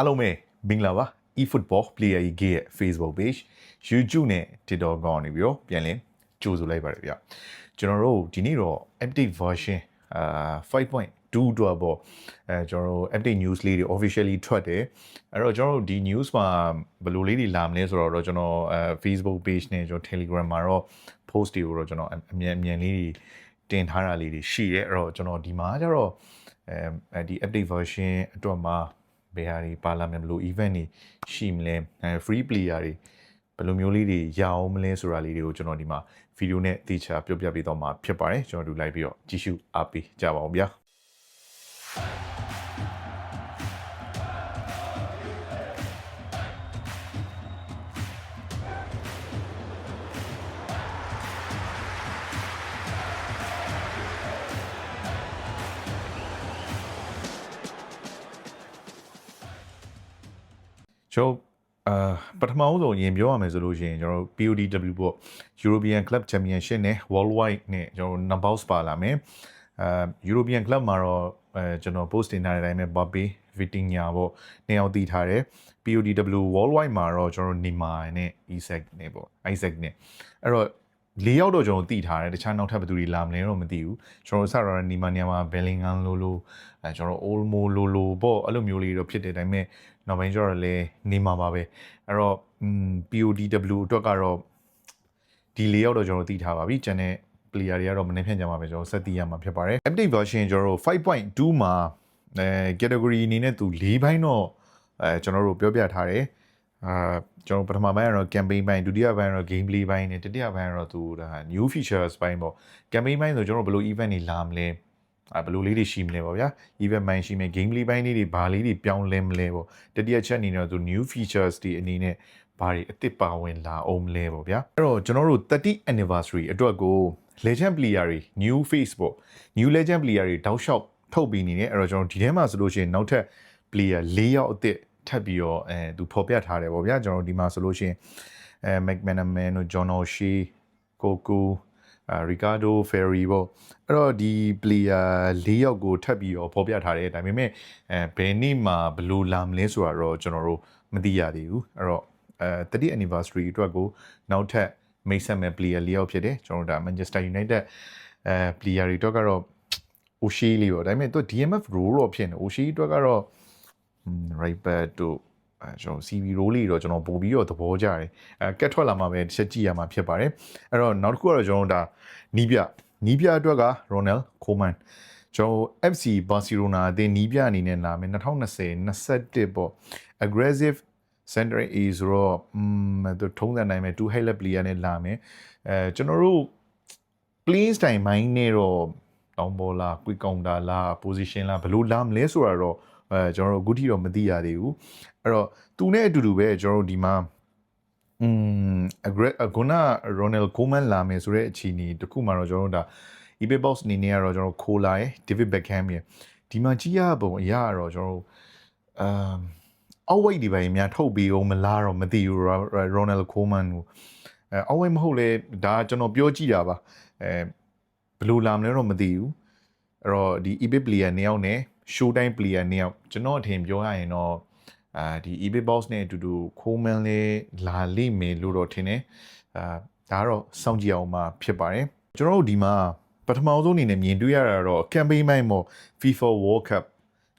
အားလုံးပဲမင်္ဂလာပါ eFootball Player EG ရဲ့ Facebook page YouTube နဲ့ TikTok ကောင်းနေပြီးတော့ပြန်လည်ကြိုဆိုလိုက်ပါတယ်ဗျကျွန်တော်တို့ဒီနေ့တော့ update version အာ5.2တော့ပေါ့အဲကျွန်တော်တို့ update news လေးတွေ officially ထွက်တယ်အဲ့တော့ကျွန်တော်တို့ဒီ news မှာဘယ်လိုလေးတွေလာမလဲဆိုတော့ကျွန်တော်အဲ Facebook page နဲ့ကျွန်တော် Telegram မှာတော့ post တွေကိုတော့ကျွန်တော်အမြန်အမြန်လေးတွေတင်ထားတာလေးတွေရှိရဲအဲ့တော့ကျွန်တော်ဒီမှာကျတော့အဲဒီ update version အတွက်မှာ ဘယ်ဟာတွေပါလာမယ်ဘယ်လို event တွေရှိမလဲအဲ free player တွေဘယ်လိုမျိုးလေးတွေရအောင်မလဲဆိုတာလေးတွေကိုကျွန်တော်ဒီမှာဗီဒီယိုနဲ့တေချာပြောပြပေးတော့မှာဖြစ်ပါတယ်ကျွန်တော်တို့လိုက်ပြီးတော့ကြည့်ရှုအားပေးကြပါဦးဗျာ ကျွန်တော်အာပထမဦးဆုံးရင်ပြောရမယ်ဆိုလို့ရှိရင်ကျွန်တော်တို့ PODW ပေါ့ European Club Championship နဲ့ Worldwide နဲ့ကျွန်တော်တို့ Knockout ပါလာမယ်အာ European Club မှာတော့အဲကျွန်တော် post တင်ထားတဲ့အတိုင်းပဲ Mbappe Vitinha ပေါ့နှစ်ယောက်တည်ထားတယ် PODW Worldwide မှာတော့ကျွန်တော်တို့ Neymar နဲ့ Isaac နဲ့ပေါ့ Isaac နဲ့အဲ့တော့ ၄ယောက်တော့ကျွန်တော်တည်ထားတယ်တခြားနောက်ထပ်ဘယ်သူတွေလာမလဲတော့မသိဘူးကျွန်တော်စတော့နီမာနီယာမှာဘယ်လင်ဂမ်လိုလိုအဲကျွန်တော်အိုလ်မိုလိုလိုပေါ့အဲ့လိုမျိုးလေးတော့ဖြစ်တဲ့အတိုင်းပဲနောက်ပိုင်းကျတော့လည်းနေမှာပါပဲအဲ့တော့ PODW အတွက်ကတော့ဒီ၄ယောက်တော့ကျွန်တော်တည်ထားပါပြီကျန်တဲ့ player တွေကတော့မနေ့ဖြန်ကြမှာပဲကျွန်တော်ဆက်တည်ရမှာဖြစ်ပါတယ် update version ကျွန်တော်တို့5.2မှာအဲ category အနေနဲ့သူ၄ဘိုင်းတော့အဲကျွန်တော်တို့ပြောပြထားတယ် အာကျွန်တော်ပထမပိုင်းကတော့ campaign ပိုင်းဒုတိယပိုင်းကတော့ gameplay ပိုင်းနဲ့တတိယပိုင်းကတော့သူဒါ new features ပိုင်းပေါ့ campaign ပိုင်းဆိုကျွန်တော်ဘယ်လို event တွေလာမလဲအဲဘယ်လိုလေးတွေရှိမလဲပေါ့ဗျာ event ပိုင်းရှိမယ် gameplay ပိုင်းလေးတွေဘာလေးတွေပြောင်းလဲမလဲပေါ့တတိယချက်အနေနဲ့တော့သူ new features တွေအနေနဲ့ဘာတွေအသစ်ပါဝင်လာအောင်မလဲပေါ့ဗျာအဲ့တော့ကျွန်တော်တို့30 anniversary အတွက်ကို legend player တွေ new face ပေါ့ new legend player တွေတောက်လျှောက်ထုတ်ပြီးနေတယ်အဲ့တော့ကျွန်တော်ဒီထဲမှာဆိုလို့ရှိရင်နောက်ထပ် player ၄ယောက်အသစ် ထပ်ပြီးတော့အဲသူဖော်ပြထားတယ်ပေါ့ဗျာကျွန်တော်ဒီမှာဆိုလို့ရှိရင်အဲ McManaman တို့ John O'Shea Coco အာ Ricardo Ferry ပေါ့အဲ့တော့ဒီ player ၄ယောက်ကိုထပ်ပြီးတော့ဖော်ပြထားတယ်ဒါပေမဲ့အဲဘယ်နေ့မှာဘယ်လိုလာမလဲဆိုတာတော့ကျွန်တော်တို့မသိရသေးဘူးအဲ့တော့အဲ30 anniversary အတွက်ကိုနောက်ထပ်မိတ်ဆက်မဲ့ player ၄ယောက်ဖြစ်တယ်ကျွန်တော်တို့ဒါ Manchester United အဲ player တွေတော့ကတော့ O'Shea လေးပေါ့ဒါပေမဲ့သူ DMF role တော့ဖြစ်နေ O'Shea အတွက်ကတော့ right back တို့အဲကျွန်တော် CV role လေးတော့ကျွန်တော်ပို့ပြီးတော့သဘောကျတယ်အဲကက်ထွက်လာမှပဲတစ်ချက်ကြည့်ရမှာဖြစ်ပါတယ်အဲ့တော့နောက်တစ်ခုကတော့ကျွန်တော်တို့ဒါနီးပြနီးပြအတွက်က Ronald Koeman ကျွန်တော် FC Barcelona အသင်းနီးပြအနေနဲ့လာမယ်2020 21ပေါ့ aggressive center A ဆိုတော့อืมသူထုံးစံနိုင်မယ်2 highlight player နဲ့လာမယ်အဲကျွန်တော်တို့ play style မိုင်းနဲ့တော့တောင်းဘောလား quick counter လား position လားဘယ်လိုလာမလဲဆိုတာတော့ အဲကျွန်တော်တို့အခုထိတော့မသိရသေးဘူးအဲ့တော့သူနဲ့အတူတူပဲကျွန်တော်တို့ဒီမှာอืม aggress ခုန Ronald Koeman လာမယ်ဆိုတဲ့အခြေအနေတခုမှတော့ကျွန်တော်တို့ဒါ eBay box အနေနဲ့ကတော့ကျွန်တော်ခိုးလာရယ် David Beckham ရယ်ဒီမှာကြည့်ရပုံအရာကတော့ကျွန်တော်တို့အမ်အောက်ဝိတ်ဒီပိုင်းများထုတ်ပြီးအောင်မလားတော့မသိဘူး Ronald Koeman ကိုအဲအောက်ဝိတ်မဟုတ်လေဒါကျွန်တော်ပြောကြည့်တာပါအဲဘယ်လိုလာမလဲတော့မသိဘူးအဲ့တော့ဒီ eBay player နှစ်ယောက်နဲ့ showtime player နှစ်ယောက်ကျွန်တော်အထင်ပြောရရင်တော့အာဒီ eBay box နဲ့အတူတူခိုးမန်းလေးလာလိမ့်မယ်လို့တော့ထင်တယ်အာဒါကတော့စောင့်ကြည့်အောင်မှဖြစ်ပါတယ်ကျွန်တော်တို့ဒီမှာပထမဆုံးအနေနဲ့မြင်တွေ့ရတာတော့ campaign ပိုင်းပေါ့ FIFA World Cup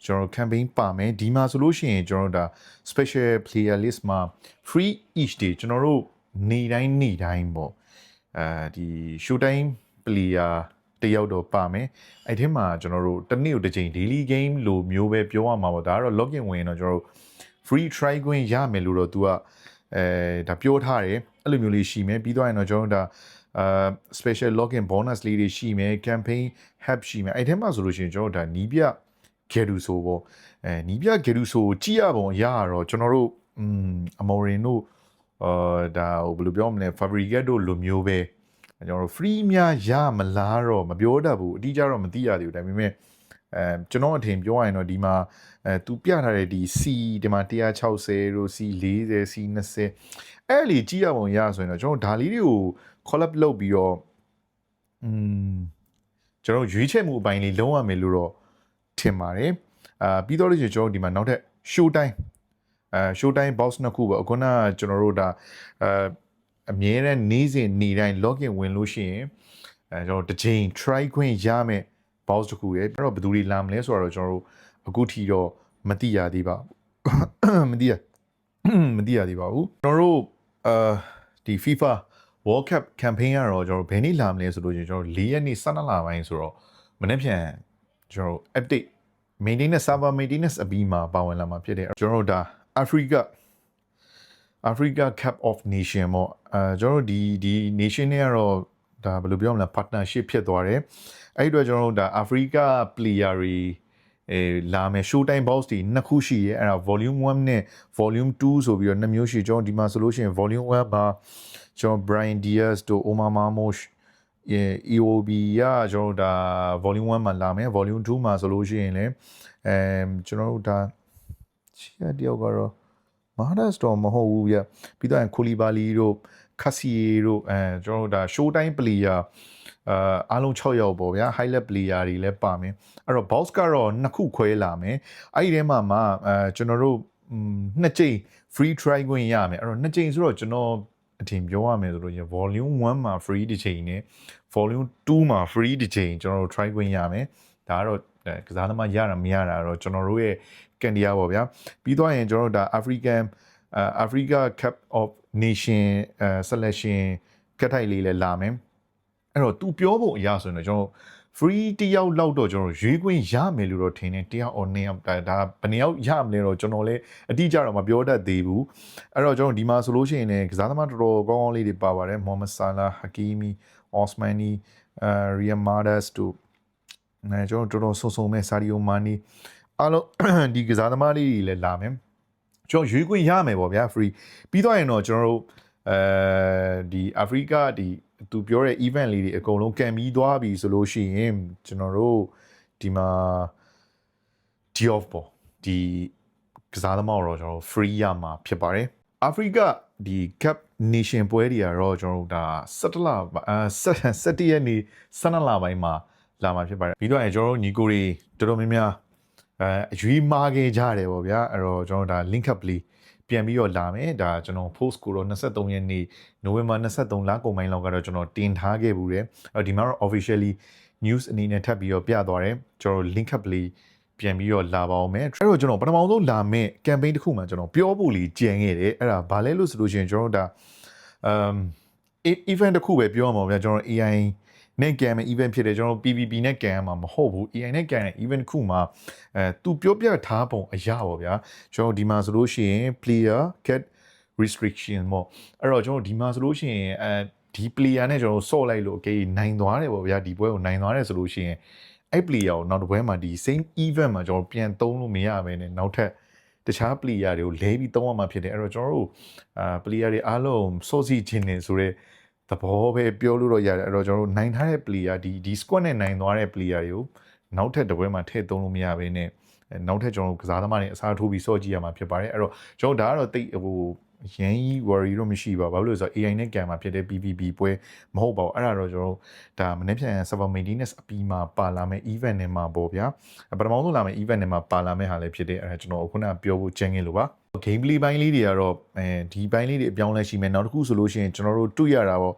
ကျွန်တော် campaign ပါမယ်ဒီမှာဆိုလို့ရှိရင်ကျွန်တော်တို့ဒါ special player list မှာ free each day ကျွန်တော်တို့နေတိုင်းနေတိုင်းပေါ့အဲဒီ showtime player တယောက်တော့ပါမယ်အဲ့ထဲမှာကျွန်တော်တို့တစ်နေ့ကိုတစ်ချိန် daily game လိုမျိုးပဲပြောရမှာပေါ့ဒါကတော့ login ဝင်ရင်တော့ကျွန်တော်တို့ free try ခွင့်ရမယ်လို့တော့ तू ကအဲဒါပြောထားတယ်အဲ့လိုမျိုးလေးရှိမယ်ပြီးတော့ရင်တော့ကျွန်တော်တို့ဒါအာ special login bonus လေးတွေရှိမယ် campaign help ရှိမယ်အဲ့ထဲမှာဆိုလို့ရှိရင်ကျွန်တော်တို့ဒါနီးပြဂေဒူဆိုပေါ့အဲနီးပြဂေဒူဆိုကြည့်ရပုံရရတော့ကျွန်တော်တို့อืมအမော်ရင်တို့အာဒါဟိုဘယ်လိုပြောမလဲ fabricate တို့လိုမျိုးပဲ ကျွန်တော်တို့ free များရမလားတော့မပြောတတ်ဘူးအတိအကျတော့မသိရသေးဘူးဒါပေမဲ့အဲကျွန်တော်အထင်ပြောရရင်တော့ဒီမှာအဲသူပြထားတဲ့ဒီ C ဒီမှာ160တို့ C 40 C 20အဲ့လီကြည့်ရပုံရဆိုရင်တော့ကျွန်တော်ဒါလေးတွေကို collab လုပ်ပြီးတော့อืมကျွန်တော်ရွေးချယ်မှုအပိုင်းလေးလုံးဝမယ်လို့တော့ထင်ပါတယ်အာပြီးတော့လို့ရှိရင်ကျွန်တော်ဒီမှာနောက်ထပ် show time အဲ show time box နှစ်ခုပေါ့အခုနကကျွန်တော်တို့ဒါအဲ အမြဲတမ်းနေ့စဉ်နေ့တိုင်း login ဝင်လို့ရှိရင်အဲကျွန်တော်တစ်ချိန် try ခွင့်ရမယ် box တစ်ခုရယ်အဲ့တော့ဘယ်သူတွေလာမလဲဆိုတော့ကျွန်တော်တို့အခုထီတော့မသိရသေးပါဘူးမသိရမသိရသေးပါဘူးကျွန်တော်တို့အာဒီ FIFA World Cup campaign ကတော့ကျွန်တော်တို့ဘယ်နေ့လာမလဲဆိုလို့ချင်းကျွန်တော်တို့၄ရက်နေ့12လပိုင်းဆိုတော့မနေ့ပြန်ကျွန်တော်တို့ update maintenance server maintenance အပြီးမှာပါဝင်လာမှာဖြစ်တယ်ကျွန်တော်တို့ဒါ Africa Africa Cup of Nation ပေါ့အဲကျွန်တော်တို့ဒီဒီ nation တွေကတော့ဒါဘယ်လိုပြောမလဲ partnership ဖြစ်သွားတယ်အဲ့ဒီတော့ကျွန်တော်တို့ဒါ Africa player တွေအဲလာမယ် show time box တွေနှစ်ခုရှိရဲအဲ့ဒါ volume 1နဲ့ volume 2ဆိုပြီးတော့နှစ်မျိုးရှိကျွန်တော်ဒီမှာဆိုလို့ရှိရင် volume 1မှာကျွန်တော် Brian Diaz တို့ Omar Marmosh အဲ EOB ကကျွန်တော်တို့ဒါ volume 1မှာလာမယ် volume 2မှာဆိုလို့ရှိရင်လည်းအဲကျွန်တော်တို့ဒါချီရတယောက်ကတော့ မာဒတ်တော့မဟုတ်ဘူးဗျပြီးတော့ခိုလီဘာလီတို့ခက်စီတို့အဲကျွန်တော်တို့ဒါ show time player အာအားလုံး6ယောက်ပေါ့ဗျာ highlight player တွေလည်းပါမယ်အဲ့တော့ box ကတော့နှစ်ခုခွဲလာမယ်အဲ့ဒီထဲမှာမှအဲကျွန်တော်တို့နှစ်ကြိမ် free try ခွင့်ရမယ်အဲ့တော့နှစ်ကြိမ်ဆိုတော့ကျွန်တော်အထင်ပြောရမယ်ဆိုလို့ရင် volume 1မှာ free တစ်ချိန်နဲ့ volume 2မှာ free တစ်ချိန်ကျွန်တော်တို့ try ခွင့်ရမယ်ဒါကတော့ ကစားသမားရတာမရတာတော့ကျွန်တော်တို့ရဲ့ကန်ဒီယာပေါ့ဗျာပြီးတော့ရင်ကျွန်တော်တို့ဒါ African uh, Africa Cup of Nation uh, selection ကတ်ထိုက်လေးလည်းလာမယ်အဲ့တော့ तू ပြောဖို့အရာဆိုရင်တော့ကျွန်တော် free တယောက်လောက်တော့ကျွန်တော်ရွေးခွင့်ရမယ်လို့တော့ထင်တယ်တယောက် or နှစ်ယောက်ဒါဒါဘယ်နှစ်ယောက်ရမလဲတော့ကျွန်တော်လည်းအတိအကျတော့မပြောတတ်သေးဘူးအဲ့တော့ကျွန်တော်ဒီမှာဆိုလို့ရှိရင်လည်းကစားသမားတော်တော်ကောင်းကောင်းလေးတွေပါပါတယ်မိုဟမက်ဆာလာဟကီမီအော့စမန်နီအဲရီယမာဒတ်တို့ အဲကျွန်တော်တော်တော်ဆုံဆုံမဲ့ဆာရီယိုမာနီအားလုံးဒီကစားသမားလေးတွေလည်းလာမယ်ကျွန်တော်ရွေးခွင့်ရမယ်ပေါ့ဗျာ free ပြီးတော့ရင်တော့ကျွန်တော်တို့အဲဒီအာဖရိကဒီသူပြောတဲ့ event လေးတွေအကုန်လုံးကန်ပြီးသွားပြီဆိုလို့ရှိရင်ကျွန်တော်တို့ဒီမှာ D off ပေါ့ဒီကစားသမားတော့ကျွန်တော် free ရမှာဖြစ်ပါတယ်အာဖရိကဒီ cup nation ပွဲတွေကတော့ကျွန်တော်တို့ဒါ17လအဲ17ရက်နေ့12လပိုင်းမှာ လာမှာဖြစ်ပါတယ်ပြီးတော့ကျွန်တော်တို့ညီကိုတွေတော်တော်များများအဲအရွေးမားခဲ့ကြတယ်ပေါ့ဗျာအဲ့တော့ကျွန်တော်တို့ဒါ link up လေးပြန်ပြီးတော့လာမယ်ဒါကျွန်တော် post ကိုတော့23ရက်နေ့ November 23လကုန်ပိုင်းလောက်ကတော့ကျွန်တော်တင်ထားခဲ့ဘူးတယ်အဲ့ဒီမှာတော့ officially news အနေနဲ့ထပ်ပြီးတော့ပြသွားတယ်ကျွန်တော် link up လေးပြန်ပြီးတော့လာပါအောင်မယ်အဲ့တော့ကျွန်တော်ပထမဆုံးလာမယ့် campaign တစ်ခုမှကျွန်တော်ပြောဖို့လေးကြံခဲ့တယ်အဲ့ဒါဘာလဲလို့ဆိုလို့ရှိရင်ကျွန်တော်ဒါ um event တစ်ခုပဲပြောရမှာဗျာကျွန်တော် AI နဲ့ကန်မဲ့ event ဖြစ်တယ်ကျွန်တော် PVP နဲ့ကန်ရမှာမဟုတ်ဘူး AI နဲ့ကန်တဲ့ event ခုမှာအဲသူပြောပြထားပုံအရာပေါ့ဗျာကျွန်တော်ဒီမှာဆိုလို့ရှိရင် player get restriction ပေါ့အဲ့တော့ကျွန်တော်ဒီမှာဆိုလို့ရှိရင်အဲဒီ player နဲ့ကျွန်တော်ဆော့လိုက်လို့ okay နိုင်သွားတယ်ပေါ့ဗျာဒီပွဲကိုနိုင်သွားတယ်ဆိုလို့ရှိရင်အဲ့ player ကိုနောက်တစ်ပွဲမှာဒီ same event မှာကျွန်တော်ပြန်သုံးလို့မရဘဲနဲ့နောက်ထပ်တခြား player တွေကိုလဲပြီးသုံးရမှာဖြစ်တယ်အဲ့တော့ကျွန်တော်တို့အာ player တွေအားလုံးစောစီခြင်းနေဆိုတော့ သဘောပဲပြောလို့တော့ရတယ်အဲ့တော့ကျွန်တော်တို့နိုင်ထားတဲ့ player ဒီဒီ squad နဲ့နိုင်သွားတဲ့ player တွေကိုနောက်ထပ်တစ်ပွဲမှာထည့်သုံးလို့မရဘဲနဲ့နောက်ထပ်ကျွန်တော်တို့ကစားသမားတွေအစားထိုးပြီးစော့ကြည့်ရမှာဖြစ်ပါတယ်အဲ့တော့ကျွန်တော်ဒါကတော့တိတ်ဟိုရန်ကြီး worry တော့မရှိပါဘူးဘာလို့လဲဆိုတော့ AI နဲ့ CAM မှာဖြစ်တဲ့ PVP ပွဲမဟုတ်ပါဘူးအဲ့ဒါတော့ကျွန်တော်တို့ဒါမနေ့ပြန် server maintenance အပြီးမှာပါလာမယ့် event တွေမှာပေါ့ဗျာပထမဆုံးလာမယ့် event တွေမှာပါလာမယ့်ဟာလည်းဖြစ်တဲ့အဲ့ဒါကျွန်တော်ခုနကပြောဖို့ကြံခဲ့လို့ပါ game play ဘိုင်းလေးတွေကတော့အဲဒီဘိုင်းလေးတွေအပြောင်းလဲရှိမယ်နောက်တစ်ခုဆိုလို့ရှိရင်ကျွန်တော်တို့တွေ့ရတာပေါ့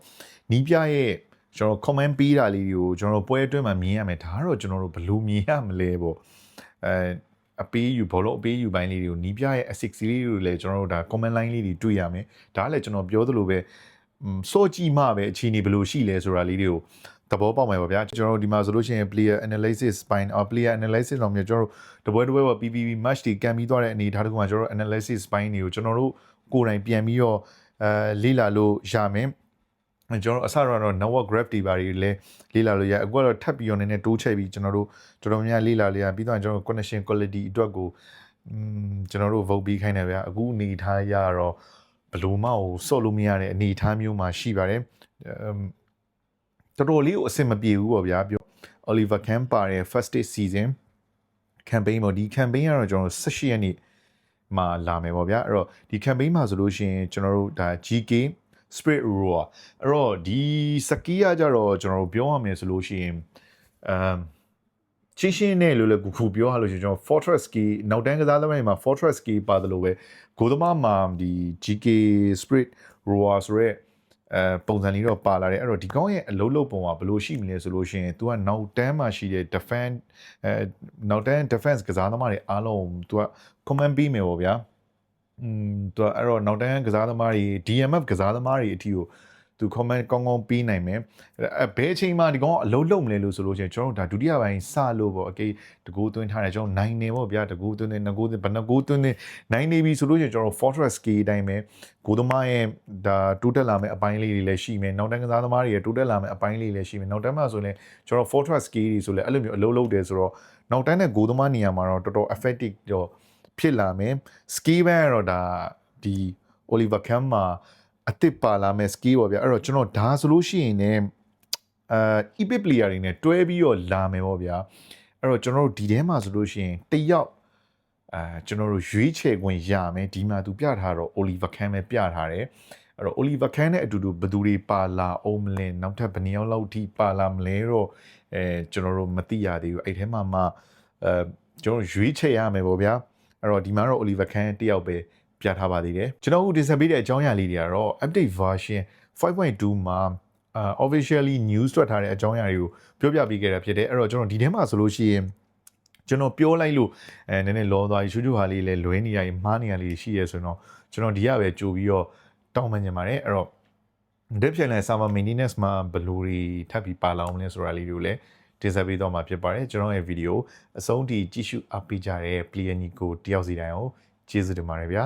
နီးပြရဲ့ကျွန်တော် comment ပေးတာလေးတွေကိုကျွန်တော်ပွဲအတွင်းမှာမြင်ရမယ်ဒါကတော့ကျွန်တော်တို့ဘယ်လိုမြင်ရမလဲပေါ့အဲအပေးယူဘောလုံးအပေးယူပိုင်းလေးတွေကိုနီးပြရဲ့ assist လေးတွေကိုလည်းကျွန်တော်တို့ဒါ comment line လေးတွေတွေ့ရမယ်ဒါကလည်းကျွန်တော်ပြောသလိုပဲစောကြည့်မှပဲအခြေအနေဘယ်လိုရှိလဲဆိုတာလေးတွေကို သဘောပေါက်မှာပါဗျာကျွန်တော်တို့ဒီမှာဆိုလို့ရှိရင် player analysis ပိုင်း or player analysis တော့မျိုးကျွန်တော်တို့တပွဲတပွဲပေါ့ PPV match တွေကန်ပြီးသွားတဲ့အနေထားတခုမှာကျွန်တော်တို့ analysis ပိုင်းတွေကိုကျွန်တော်တို့ကိုယ်တိုင်ပြန်ပြီးတော့အဲလေ့လာလို့ရမယ်ကျွန်တော်အစတော့ network graph တွေပါတွေလည်းလေ့လာလို့ရအခုကတော့ထပ်ပြီးတော့နည်းနည်းတိုးချဲ့ပြီးကျွန်တော်တို့တော်တော်များလေ့လာလေ့ရပြီးတော့ကျွန်တော် connection quality အတွက်ကိုอืมကျွန်တော်တို့ vote ပြီးခိုင်းတယ်ဗျာအခုအနေထားရတော့ဘလို့မကိုစော့လို့မရတဲ့အနေထားမျိုးမှာရှိပါတယ် တော်တော်လေးကိုအဆင်မပြေဘူးပေါ့ဗျာပြော Oliver Camp ပါတဲ့ first day season campaign ပေါ့ဒီ campaign ကတော့ကျွန်တော်18ရက်နေ့မှာလာမယ်ပေါ့ဗျာအဲ့တော့ဒီ campaign မှာဆိုလို့ရှိရင်ကျွန်တော်တို့ဒါ GK spirit roar အဲ့တော့ဒီစကီးကကြတော့ကျွန်တော်တို့ပြောရမယ်ဆိုလို့ရှိရင်အမ်ချင်းရှင်းနဲ့လို့လည်းကူကူပြောရလို့ရှိရင်ကျွန်တော် Fortress Key နောက်တန်းကစားသမားတွေမှာ Fortress Key ပါတယ်လို့ပဲဂိုးသမားမှာဒီ GK Spirit Roar ဆိုရဲ အဲပုံစံလေးတော့ပါလာတယ်အဲ့တော့ဒီကောင်းရဲ့အလုံးလုံးပုံကဘယ်လိုရှိမလဲဆိုလို့ရှိရင် तू ကနောက်တန်းမှာရှိတဲ့ defense အဲနောက်တန်း defense ကစားသမားတွေအားလုံး तू က comment ပေးမယ်ပေါ့ဗျာ อืมသူကအဲ့တော့နောက်တန်းကစားသမားတွေ DMF ကစားသမားတွေအထီကို သူ comment ကောင်းကောင်းပေးနိုင်မယ်အဲဘယ်အချိန်မှဒီကောင်ကအလုံးလုံးမလဲလို့ဆိုလို့ရှိရင်ကျွန်တော်တို့ဒါဒုတိယပိုင်းစလို့ပေါ့အကေတကူသွင်းထားတယ်ကျွန်တော်နိုင်နေပေါ့ဗျာတကူသွင်းနေငကူသွင်းဘယ်နှကူသွင်းနေနိုင်နေပြီဆိုလို့ရှိရင်ကျွန်တော် Fortress Key အတိုင်းပဲကိုသမားရဲ့ဒါတိုးတက်လာမယ့်အပိုင်းလေးတွေလည်းရှိမယ်နောက်တန်းကစားသမားတွေရဲ့တိုးတက်လာမယ့်အပိုင်းလေးတွေလည်းရှိမယ်နောက်တန်းမှာဆိုရင်ကျွန်တော် Fortress Key တွေဆိုလည်းအဲ့လိုမျိုးအလုံးလုံးတယ်ဆိုတော့နောက်တန်းနဲ့ကိုသမားနေရာမှာတော့တော်တော် effective တော့ဖြစ်လာမယ် ski band ကတော့ဒါဒီ Oliver Kahn မှာ အစ်စ်ပါလာမယ် ski ပေါ့ဗျာအဲ့တော့ကျွန်တော်ဒါဆိုလို့ရှိရင်ねအာ epic player တွေနဲ့တွဲပြီးတော့လာမယ်ပေါ့ဗျာအဲ့တော့ကျွန်တော်တို့ဒီထဲမှာဆိုလို့ရှိရင်တယောက်အာကျွန်တော်တို့ရွေးချယ်ခွင့်ရမယ်ဒီမှာသူပြထားတော့ Oliver Kahn ပဲပြထားတယ်အဲ့တော့ Oliver Kahn နဲ့အတူတူဘယ်သူတွေပါလာအောင်မလဲနောက်ထပ်ဘယ်နှစ်ယောက်လောက်ထိပါလာမလဲတော့အဲကျွန်တော်တို့မသိရသေးဘူးအဲ့ထဲမှာမှအဲကျွန်တော်တို့ရွေးချယ်ရမယ်ပေါ့ဗျာအဲ့တော့ဒီမှာတော့ Oliver Kahn တယောက်ပဲ ပြထားပါသေးတယ်ကျွန်တော်တို့တင်ဆက်ပေးတဲ့အကြောင်းအရာလေးတွေကတော့ update version 5.2မှာအာ officially news ထွက်ထားတဲ့အကြောင်းအရာတွေကိုပြောပြပေးခဲ့တာဖြစ်တယ်အဲ့တော့ကျွန်တော်ဒီထဲမှာဆိုလို့ရှိရင်ကျွန်တော်ပြောလိုက်လို့အဲနည်းနည်းလောသွားပြီချူချူဟာလေးလည်းလွဲနေရည်မားနေရလေးရှိရဲဆိုတော့ကျွန်တော်ဒီကပဲကြိုပြီးတော့တောင်းပန်နေပါတယ်အဲ့တော့ depth ပြန်လဲ server maintenance မှာဘယ်လိုတွေထပ်ပြီးပါလာအောင်လဲဆိုတာလေးတွေကိုလည်းတင်ဆက်ပေးတော့မှာဖြစ်ပါတယ်ကျွန်တော်ရဲ့ဗီဒီယိုအဆုံးထိကြည့်ရှုအားပေးကြတဲ့ player ညီကိုတယောက်စီတိုင်းကိုကျေးဇူးတင်ပါတယ်ဗျာ